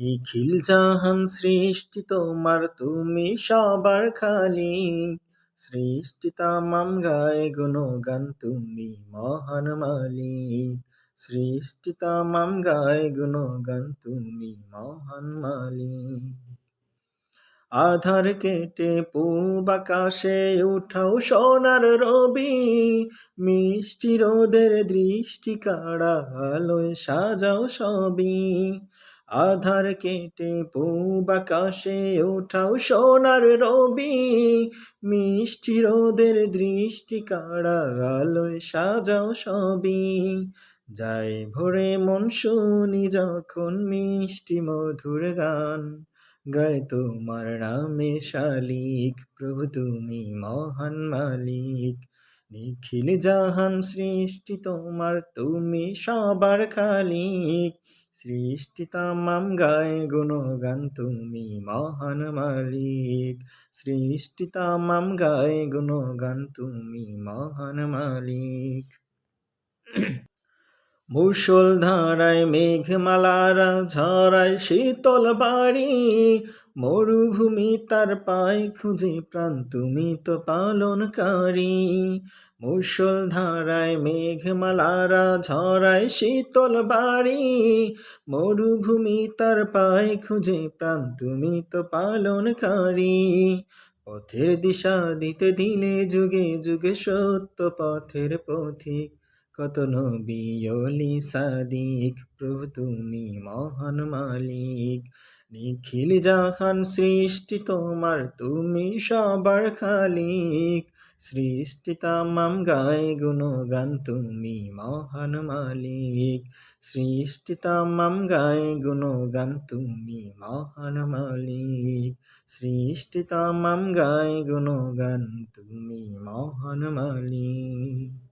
নিখিল জাহান সৃষ্টি তোমার, তুমি সবার খালি সৃষ্টি তামাম গায়ে গুণগান, তুমি মহান মালিক। সৃষ্টি তামাম গায়ে গুণগান, তুমি মহান মালিক। আধার কেটে পূব আকাশে উঠাও সোনার রবি। মিষ্টি রোদের দৃষ্টি কাড়া আলোয় সাজাও সবই। আধার কেটে পূব আকাশে উঠাও সোনার রবি। মিষ্টি রোদের দৃষ্টি কাড়া আলোয় সাজাও সবই। যাই ভোরে মন শুনি যখন মিষ্টি মধুর গান গায় তোমার নামে শালিক, প্রভু তুমি মহান মালিক। নিখিল জাহান সৃষ্টি তোমার, তুমি সবার খালিক। সৃষ্টি তামাম গায়ে গুণগান, তুমি মহান মালিক। সৃষ্টি তামাম গায়ে গুণগান, তুমি মহান মালিক। মুসল ধারায় মেঘমালারা ঝরায় শীতল বাড়ি। মরুভূমি তার পায় খুঁজে প্রাণ তুমি তো পালনকারী। মুসল ধারায় মেঘমালারা ঝরায় শীতল বাড়ি। মরুভূমি তার পায় খুঁজে প্রাণ তুমি তো পালনকারী। পথের দিশা দিতে দিলে যুগে যুগে সত্য পথের পথিক কত নবী সাদিক, প্রভু তুমি মহান মালিক। নিখিল জাহান সৃষ্টি তোমার, তুমি সবার খালিক। সৃষ্টি তামাম গায়ে গুণগান, তুমি মহান মালিক। সৃষ্টি তামাম গায়ে গুণগান, তুমি মহান মালিক। সৃষ্টি তামাম গায়ে গুণগান, তুমি মহান মালিক।